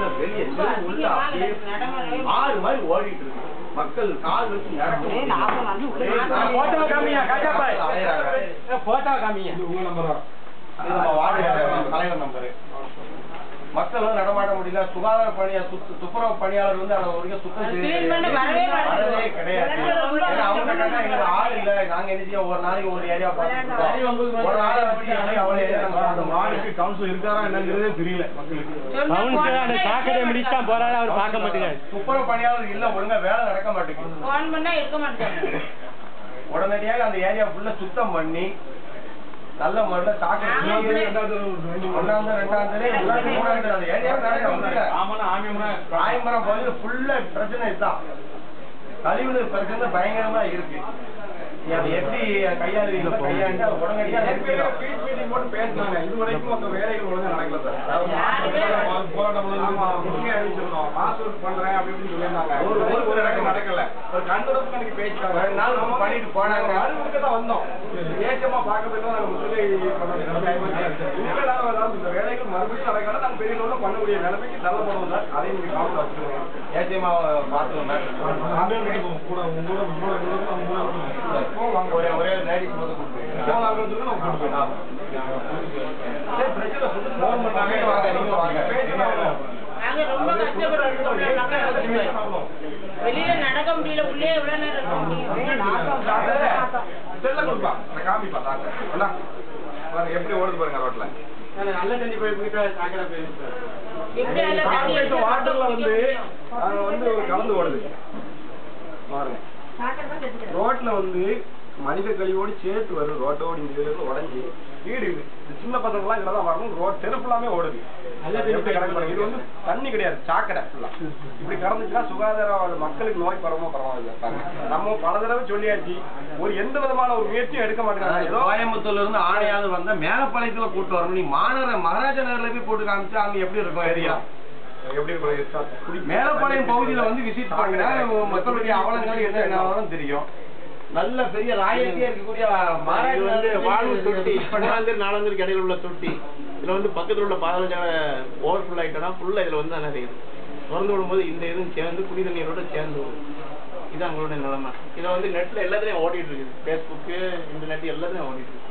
இல்ல வெளியே தெரு உள்ள அப்படியே ஆறு மாதிரி ஓடிட்டு இருக்கு. மக்கள் கால் வச்சு நடக்கும் போட்டோ காமியா? காஜாபாய் அலையறாங்க. போட்டோ காமியா? இது நம்ம வார்டு தலைவர் நம்பரு மக்கள் வந்து நடமாட முடியல. சுகாதார பணியா சுத்து துப்புரவு பணியாளர் வந்து அதை வரைக்கும் சுத்தம் வரவே கிடையாது. அவங்க ஆள் இல்ல. நாங்க என்ன செய்ய ஒரு நாளைக்கு ஒரு ஏரியா பார்த்துருக்கோம் ஒரு நாளை வச்சு அன்னைக்கு அவ்வளவு ஏரியா அந்த வார்டுக்கு கவுன்சில் இருக்காரா என்னங்கிறதே தெரியல மக்களுக்கு. கவுன்சிலர் அந்த சாக்கடை முடிச்சுட்டா போறாரு அவர் பார்க்க மாட்டேங்கிறாரு. துப்புரவு பணியாளர் இல்ல ஒழுங்கா வேலை நடக்க மாட்டேங்குது. பண்ணா உடனடியாக அந்த ஏரியா ஃபுல்லா சுத்தம் பண்ணி நல்ல முறையில சாக்கடை ஒன்னாவது ரெண்டாவது மூணாவது மூணாவது அந்த ஏரியாவே நடக்க முடியல ஆமாண்ணா ஆமியம்னா ராயம்பரம் பகுதியில் ஃபுல்லா பிரச்சனை இதுதான். கழிவுநீர் பிரச்சனை பயங்கரமா இருக்கு. பண்ணிட்டு போனாங்க. வந்தோம். ஏச்சமா பார்க்க போய் தான் நாங்க சொல்லி இனிமேல் நாங்க ஏதாவது இந்த வேலைகள் மறுபடியும் நடக்கல நாங்க பெரிய லெவலில் பண்ணக்கூடிய நிலைமைக்கு தள்ளப்படுவோம் சார் அதை நீங்க கவனம் வச்சுக்கோங்க. ஏசியமா பார்த்துக்கோங்க கூட உங்களோட உங்களோட ஒரே ஒரே லேடிஸ் மட்டும் கொடுத்துருங்க. சரி பிரச்சனை சொல்லி ஃபோன் பண்ணாங்க வாங்க நீங்க வாங்க. பேசினாங்க நாங்க ரொம்ப கஷ்டப்படுறோம் வெளியில நடக்க முடியல உள்ளே எவ்வளவு நேரம் செல்ல கொடுப்பா. நான் காமிப்பா டாக்டர் வாட்டர்ல வந்து அது வந்து ஒரு கலந்து ஓடுது. பாருங்க. ரோட்ல வந்து மனித கழிவோடு சேர்த்து வரும் ரோட்டோடு இந்த உடஞ்சி வீடு இது. சின்ன பசங்களாம் இதுல தான் வரணும். ரோட் தெரு ஃபுல்லாமே ஓடுது. எப்படி கணக்கு பண்ணுங்க இது வந்து தண்ணி கிடையாது. சாக்கடை ஃபுல்லா இப்படி கடந்துச்சுன்னா சுகாதார மக்களுக்கு நோய் பரவமா பரவாயில்ல பாருங்க. நம்ம பல தடவை சொல்லியாச்சு. ஒரு எந்த விதமான ஒரு முயற்சியும் எடுக்க மாட்டேங்கிறாங்க. கோயம்புத்தூர்ல இருந்து ஆணையாவது வந்தா மேலப்பாளையத்துல கூட்டு வரணும். நீ மாநகர மகாராஜா நகர்ல போய் போட்டு காமிச்சா அங்க எப்படி இருக்கும்? ஏரியா எப்படி மேலப்பாளையம் பகுதியில வந்து விசிட் பண்ணுங்க மக்களுடைய அவலங்கள் என்ன என்ன தெரியும். நல்ல பெரிய ராயல்ட்டியா இருக்கக்கூடிய இது வந்து வாழ்வு தொட்டி. பன்னாந்தர் நாலாந்தருக்கு இடையில உள்ள தொட்டி. இதுல வந்து பக்கத்துல உள்ள பாதாள ஓவர்ஃபுல் ஆயிட்டனா ஃபுல்லா இதுல வந்து நிறைய திறந்து விடும்போது இந்த இதுவும் சேர்ந்து குடி தண்ணீரோட சேர்ந்து வரும் இது அவங்களோட நிலைமை. இதை வந்து நெட்ல எல்லாத்துலயும் ஓடிட்டு இருக்குது. ஃபேஸ்புக்கு இன்டர்நெட் எல்லாத்துலயும் ஓடிட்டு இருக்கு.